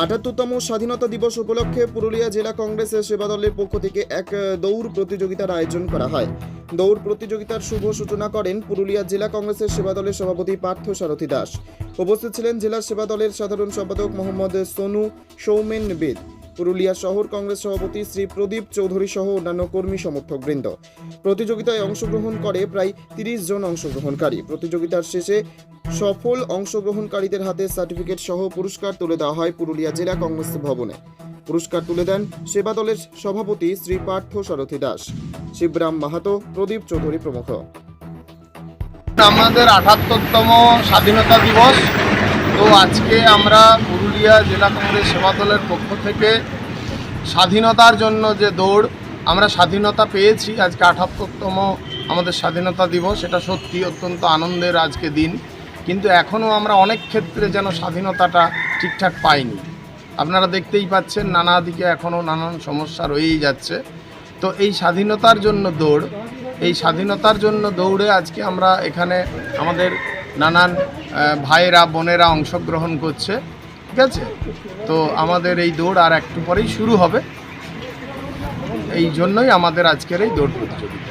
আটাত্তরতম স্বাধীনতা দিবস উপলক্ষে পুরুলিয়া জেলা কংগ্রেসের সেবা দলের পক্ষ থেকে এক দৌড় প্রতিযোগিতার আয়োজন করা হয়। দৌড় প্রতিযোগিতার শুভ সূচনা করেন পুরুলিয়া জেলা কংগ্রেসের সেবা দলের সভাপতি পার্থ সারথী দাস। উপস্থিত ছিলেন জেলা সেবা দলের সাধারণ সম্পাদক মোহাম্মদ সোনু সৌমেন বেদ, পুরুলিয়া শহর কংগ্রেস সভাপতি শ্রী প্রদীপ চৌধুরী সহ অন্যান্য কর্মী সমর্থকবৃন্দ। প্রতিযোগিতায় অংশগ্রহণ করে প্রায় তিরিশ জন অংশগ্রহণকারী। প্রতিযোগিতার শেষে সফল অংশগ্রহণকারীদের হাতে সার্টিফিকেট সহ পুরস্কার তুলে দেওয়া হয় পুরুলিয়া জেলা কংগ্রেস ভবনে। পুরস্কার তুলে দেন সেবা দলের সভাপতি শ্রী পার্থ সারথী দাস। শিবরাম মাহাতো, প্রদীপ চৌধুরী প্রমুখ। আমাদের আঠাত্তরতম স্বাধীনতা দিবস। তো আজকে আমরা পুরুলিয়া জেলা কংগ্রেস সেবা দলের পক্ষ থেকে স্বাধীনতার জন্য যে দৌড়, আমরা স্বাধীনতা পেয়েছি। আজকে আঠাত্তরতম আমাদের স্বাধীনতা দিবস এটা সত্যি অত্যন্ত আনন্দের আজকে দিন। কিন্তু এখনও আমরা অনেক ক্ষেত্রে যেন স্বাধীনতাটা ঠিকঠাক পাইনি। আপনারা দেখতেই পাচ্ছেন নানা দিকে এখনও নানান সমস্যা রয়েই যাচ্ছে। তো এই স্বাধীনতার জন্য দৌড়, এই স্বাধীনতার জন্য দৌড়ে আজকে আমরা এখানে আমাদের নানান ভাইয়েরা, বোনেরা অংশগ্রহণ করছে, ঠিক আছে? তো আমাদের এই দৌড় আর একটু পরেই শুরু হবে। এই জন্যই আমাদের আজকের এই দৌড় প্রতিযোগিতা।